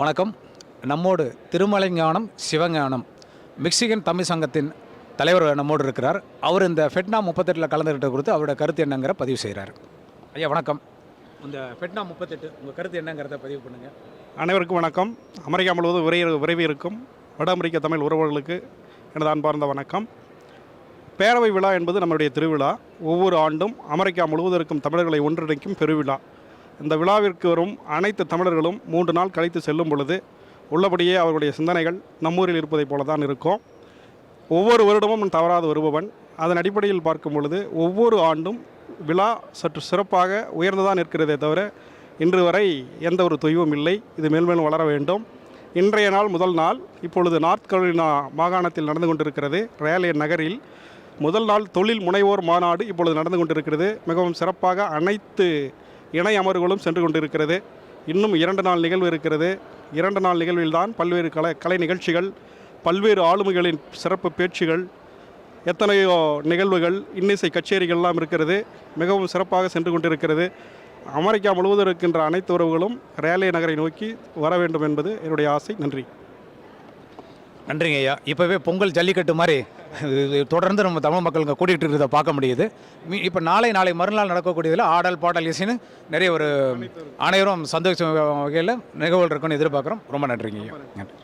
வணக்கம். நம்மோடு திருமலைஞானம் சிவஞானம் மெக்சிகன் தமிழ் சங்கத்தின் தலைவர் நம்மோடு இருக்கிறார். அவர் இந்த ஃபெட்னா முப்பத்தெட்டில் கலந்துக்கிட்ட குறித்து அவரோட கருத்து என்னங்கிற பதிவு செய்கிறார் ஐயா வணக்கம். இந்த ஃபெட்னா முப்பத்தெட்டு உங்கள் கருத்து என்னங்கிறத பதிவு பண்ணுங்கள் அனைவருக்கும் வணக்கம். அமெரிக்கா முழுவதும் விரை விரைவு இருக்கும். வட அமெரிக்க தமிழ் உறவுகளுக்கு எனது அன்பார்ந்த வணக்கம். பேரவை விழா என்பது நம்முடைய திருவிழா. ஒவ்வொரு ஆண்டும் அமெரிக்கா முழுவதும் இருக்கும் தமிழர்களை ஒன்றிணைக்கும் பெருவிழா. இந்த விழாவிற்கு வரும் அனைத்து தமிழர்களும் மூன்று நாள் கழித்து செல்லும் பொழுது உள்ளபடியே அவர்களுடைய சிந்தனைகள் நம்மூரில் இருப்பதைப் போல தான் இருக்கும். ஒவ்வொரு வருடமும் தவறாது வருபவன். அதன் அடிப்படையில் பார்க்கும் பொழுது ஒவ்வொரு ஆண்டும் விழா சற்று சிறப்பாக உயர்ந்துதான் இருக்கிறதே தவிர இன்று வரை எந்த ஒரு தொய்வும் இல்லை. இது மேல்மேலும் வளர வேண்டும். இன்றைய நாள் முதல் நாள் இப்பொழுது நார்த் கரோலினா மாகாணத்தில் நடந்து கொண்டிருக்கிறது. ரேலே நகரில் முதல் நாள் தொழில் முனைவோர் மாநாடு இப்பொழுது நடந்து கொண்டிருக்கிறது. மிகவும் சிறப்பாக அனைத்து இணை அமர்வுகளும் சென்று கொண்டிருக்கிறது. இன்னும் இரண்டு நாள் நிகழ்வு இருக்கிறது. இரண்டு நாள் நிகழ்வில்தான் பல்வேறு கலை கலை நிகழ்ச்சிகள் பல்வேறு ஆளுமைகளின் சிறப்பு பேச்சுகள் எத்தனையோ நிகழ்வுகள் இன்னிசை கச்சேரிகள்லாம் இருக்கிறது. மிகவும் சிறப்பாக சென்று கொண்டிருக்கிறது. அமெரிக்கா முழுவதும் இருக்கின்ற அனைத்து உறவுகளும் ரேலே நகரை நோக்கி வர வேண்டும் என்பது என்னுடைய ஆசை. நன்றி. நன்றிங்க ஐயா இப்போவே பொங்கல் ஜல்லிக்கட்டு மாதிரி இது தொடர்ந்து நம்ம தமிழ் மக்களுங்க கூட்டிகிட்டு இருக்கிறத பார்க்க முடியுது. மீ இப்போ நாளை நாளை மறுநாள் நடக்கக்கூடியதில் ஆடல் பாடல் இசைன்னு நிறைய ஒரு அனைவரும் சந்தோஷம் வகையில் நிகழ்வுகள் இருக்குன்னு எதிர்பார்க்குறோம். ரொம்ப நன்றிங்க நன்றி.